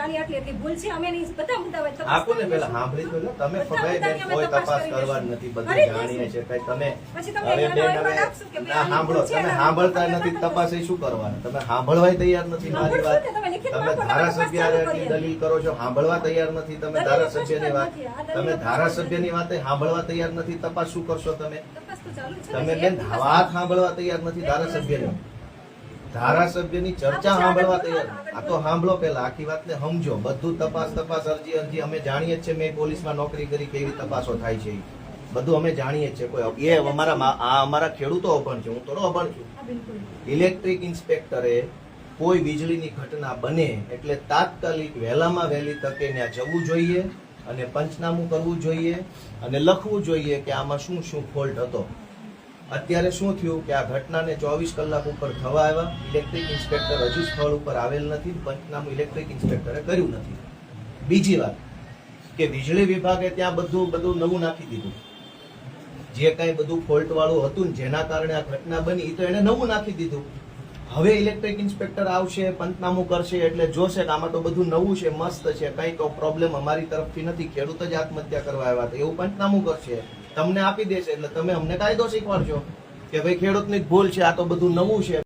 ભૂલ છે અમે એની બધા મુદ્દા હોય આપો ને પેલા સાંભળી તો લો તમે ફગાઈ દે કોઈ તપાસ કરવાની નથી બધું જાણીએ. છે કઈ તમે પછી તમે ના સાંભળો તમે સાંભળતા નથી તપાસે એ શું કરવાના તમે સાંભળવાય તૈયાર નથી મારી વાત તમે લિખિતમાં તમે આપો, તમે ધારાસભ્ય તપાસ ચાલુ આટલી કરીએ. દલીલ કરો છો સાંભળવા તૈયાર નથી તમે ધારાસભ્યની વાત તમે. ધારાસભ્યની વાતે સાંભળવા તૈયાર નથી તપાસ શું કરશો તમે તમે બેન વાત સાંભળવા તૈયાર નથી ધારાસભ્યની ધારાસભ્યની ચર્ચા સાંભળવા તૈયાર. આ તો સાંભળો પેલા આખી વાતને સમજો. બધું તપાસ તપાસ અરજી અરજી. અમે જાણીએ છીએ મેં પોલીસમાં નોકરી કરી કેવી તપાસો થાય છે બધું અમે જાણીએ છીએ. કોઈ એ અમારા આ અમારા ખેડૂતો અભણ છે. હું થોડો અભણ છું. ઇલેક્ટ્રિક ઇન્સ્પેક્ટરે કોઈ વીજળીની ઘટના બને એટલે તાત્કાલિક વહેલામાં વહેલી તકે ત્યાં જવું જોઈએ અને પંચનામું કરવું જોઈએ અને લખવું જોઈએ કે આમાં શું શું ફોલ્ટ હતો. અત્યારે શું થયું કે આ ઘટનાને ચોવીસ કલાક ઉપર થવા આવ્યા. ઇલેક્ટ્રિક ઇન્સ્પેક્ટર હજુ સ્થળ ઉપર આવેલ નથી, પંચનામું ઇલેક્ટ્રિક ઇન્સ્પેક્ટરે કર્યું નથી. બીજી વાત કે વીજળી વિભાગે ત્યાં બધું બધું નવું નાખી દીધું. જે કાંઈ બધું ફોલ્ટ વાળું હતું ને જેના કારણે આ ઘટના બની એ તો એને નવું નાખી દીધું. હવે ઇલેક્ટ્રિક ઇન્સ્પેક્ટર આવશે, પંચનામું કરશે, એટલે જોશે કે આમાં તો બધું નવું છે, મસ્ત છે, કંઈ તો પ્રોબ્લેમ અમારી તરફથી નથી. ખેડૂત જ આત્મહત્યા કરવા આવ્યા હતા. એવું પંચનામું કરશે. તમને આપી દેશે એટલે તમે અમને કાયદો શીખવાડજો કે ભાઈ ખેડૂતની ભૂલ છે, આ તો બધું નવું છે.